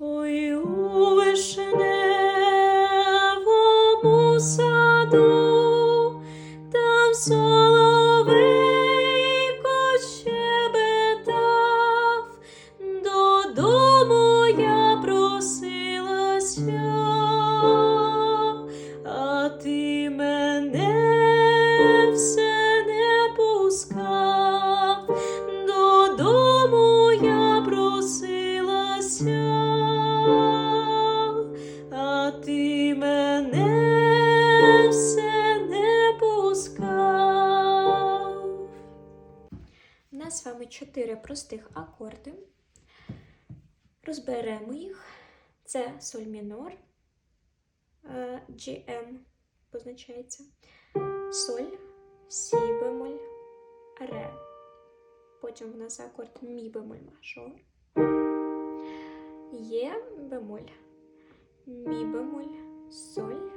Ой, у вишневому саду, там соловейко додому я просилася, а ти мене 4 простих акорди. Розберемо їх. Це соль мінор, е, GM ем позначається, соль, сі бемоль, ре. Потім в нас акорд мі бемоль мажор, є бемоль, мі бемоль, соль,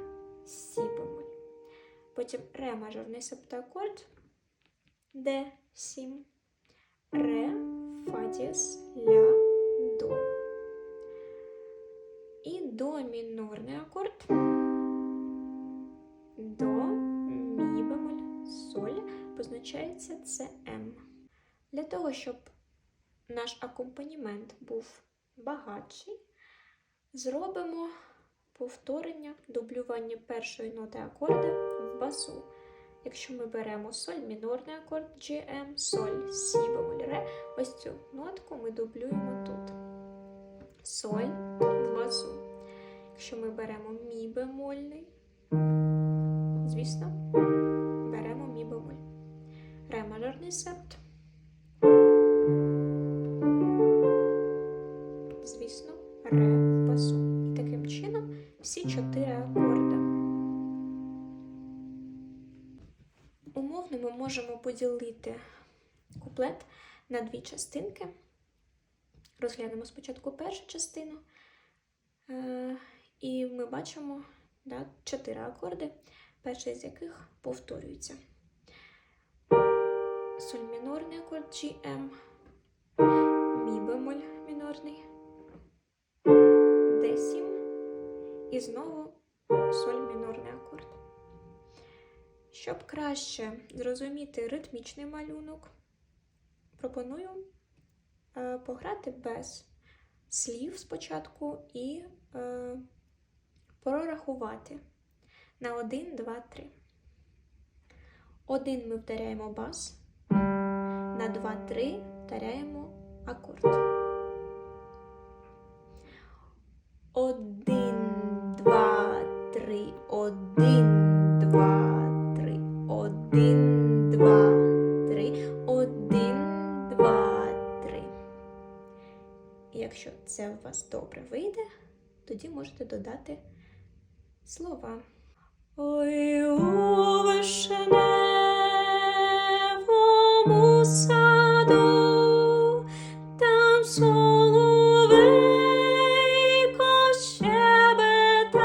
сі бемоль. Потім ре мажорний септоакорд, Д7 ре, фа дієс, ля, до. І до мінорний акорд. До, мі бемоль, соль позначається це М. Для того, щоб наш акомпанімент був багатший, зробимо повторення дублювання першої ноти акорда в басу. Якщо ми беремо соль, мінорний акорд GM, соль, сі, бемоль, ре, ось цю нотку ми дублюємо тут. Соль в. Якщо ми беремо мі бемольний, звісно, беремо мі бемоль. Ре мажорний септ. Звісно, ре в басу. І таким чином всі чотири акорди. Можемо поділити куплет на дві частинки. Розглянемо спочатку першу частину. Е, І ми бачимо да, чотири акорди, перший з яких повторюється. Соль мінорний акорд GM, мі бемоль мінорний, Д7 і знову Щоб краще зрозуміти ритмічний малюнок, пропоную е, пограти без слів спочатку і е, прорахувати на 1, 2, 3. Один ми вдаряємо бас, на 2, 3 вдаряємо акорд. Один, два, три, один, два, якщо це у вас добре вийде, тоді можете додати слова. Ой, у вишневому саду, там соловейко щебетав.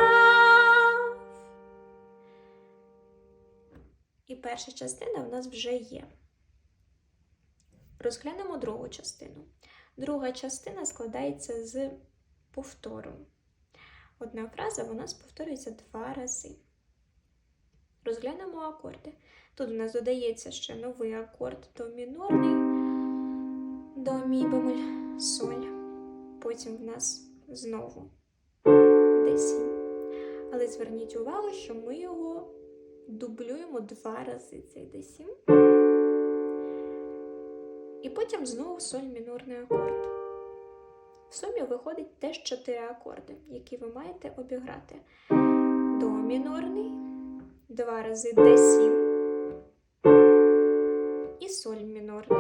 І перша частина в нас вже є. Розглянемо другу частину. Друга частина складається з повтору. Одна фраза у нас повторюється два рази. Розглянемо акорди. Тут у нас додається ще новий акорд до мінорний, до мі бемоль, соль. Потім в нас знову Д7. Але зверніть увагу, що ми його дублюємо два рази цей Д7. І потім знову соль мінорний акорд. В сумі виходить теж 4 акорди, які ви маєте обіграти. До мінорний, два рази Д7 і соль мінорний.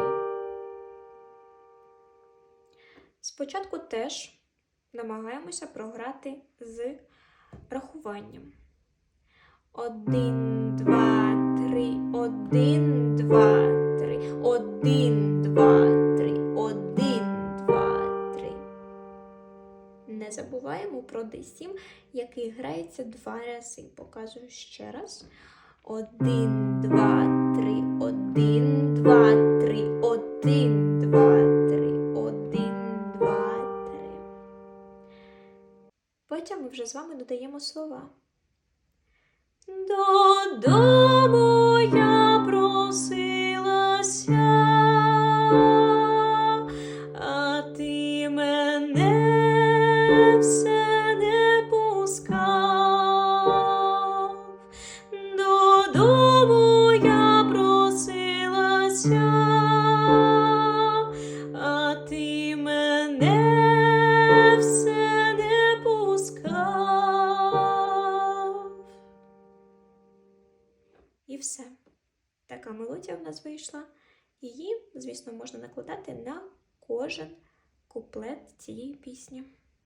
Спочатку теж намагаємося програти з рахуванням. Один, два, три, один, два, три, один, два, три, один, два, три. Не забуваємо про D7, який грається два рази. Показую ще раз. Один, два, три, один, два, три, один, два, три, один, два, три. потім ми вже з вами додаємо слова. Додому я просилася, а ти мене все не пускав. І все. Така мелодія в нас вийшла. Її, звісно, можна накладати на кожен куплет цієї пісні.